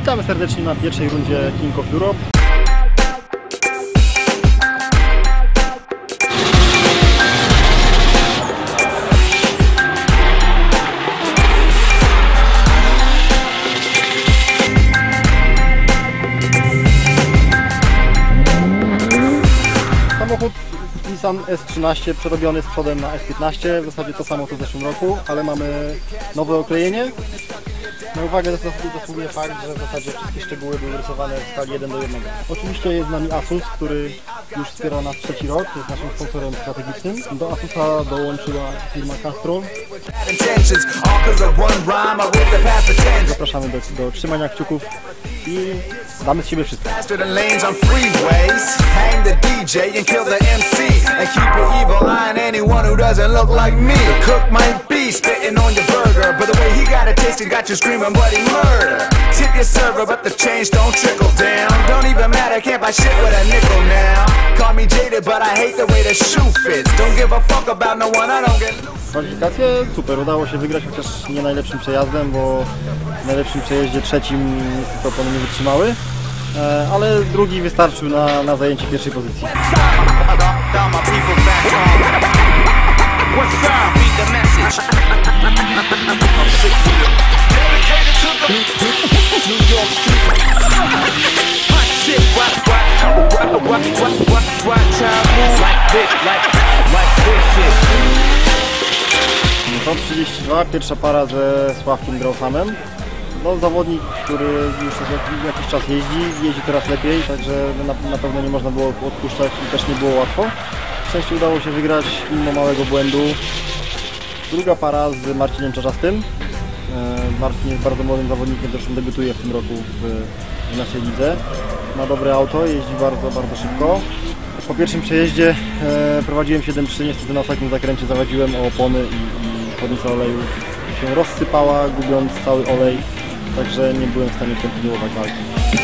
Witamy serdecznie na pierwszej rundzie King of Europe. Nissan S13 przerobiony z przodem na S15, w zasadzie to samo co w zeszłym roku, ale mamy nowe oklejenie. Na uwagę zas- zasługuje fakt, że w zasadzie wszystkie szczegóły były rysowane w skali 1 do 1. Oczywiście jest z nami Asus, który już wspiera nas trzeci rok, jest naszym sponsorem strategicznym. Do Asusa dołączyła firma Castrol. Zapraszamy do, do trzymania kciuków i damy z siebie wszystko. And keep an evil eye on anyone who doesn't look like me. The cook might be spitting on your burger, but the way he got it tasted got you screaming bloody murder. Tip your server, but the change don't trickle down. Don't even matter, can't buy shit with a nickel now. Call me jaded, but I hate the way the shoe fits. Don't give a fuck about no one, I don't get loose. Kwalifikacje super, udało się wygrać, chociaż nie najlepszym przejazdem, bo w najlepszym przejeździe trzecim niestety opony nie wytrzymały. E, Ale drugi wystarczył na, na zajęcie pierwszej pozycji. 132, pierwsza para ze Sławkiem Grauhamem. No, zawodnik, który już jakiś czas jeździ, jeździ teraz lepiej, także no, na, na pewno nie można było odpuszczać i też nie było łatwo. Szczęście udało się wygrać mimo małego błędu. Druga para z Marcinem Czarzastym. E, Marcin jest bardzo młodym zawodnikiem, zresztą debiutuje w tym roku w, w naszej lidze. Ma dobre auto, jeździ bardzo, bardzo szybko. Po pierwszym przejeździe e, prowadziłem 7-3, niestety na ostatnim zakręcie zawadziłem o opony i, i podnica oleju się rozsypała, gubiąc cały olej, także nie byłem w stanie kontynuować walki.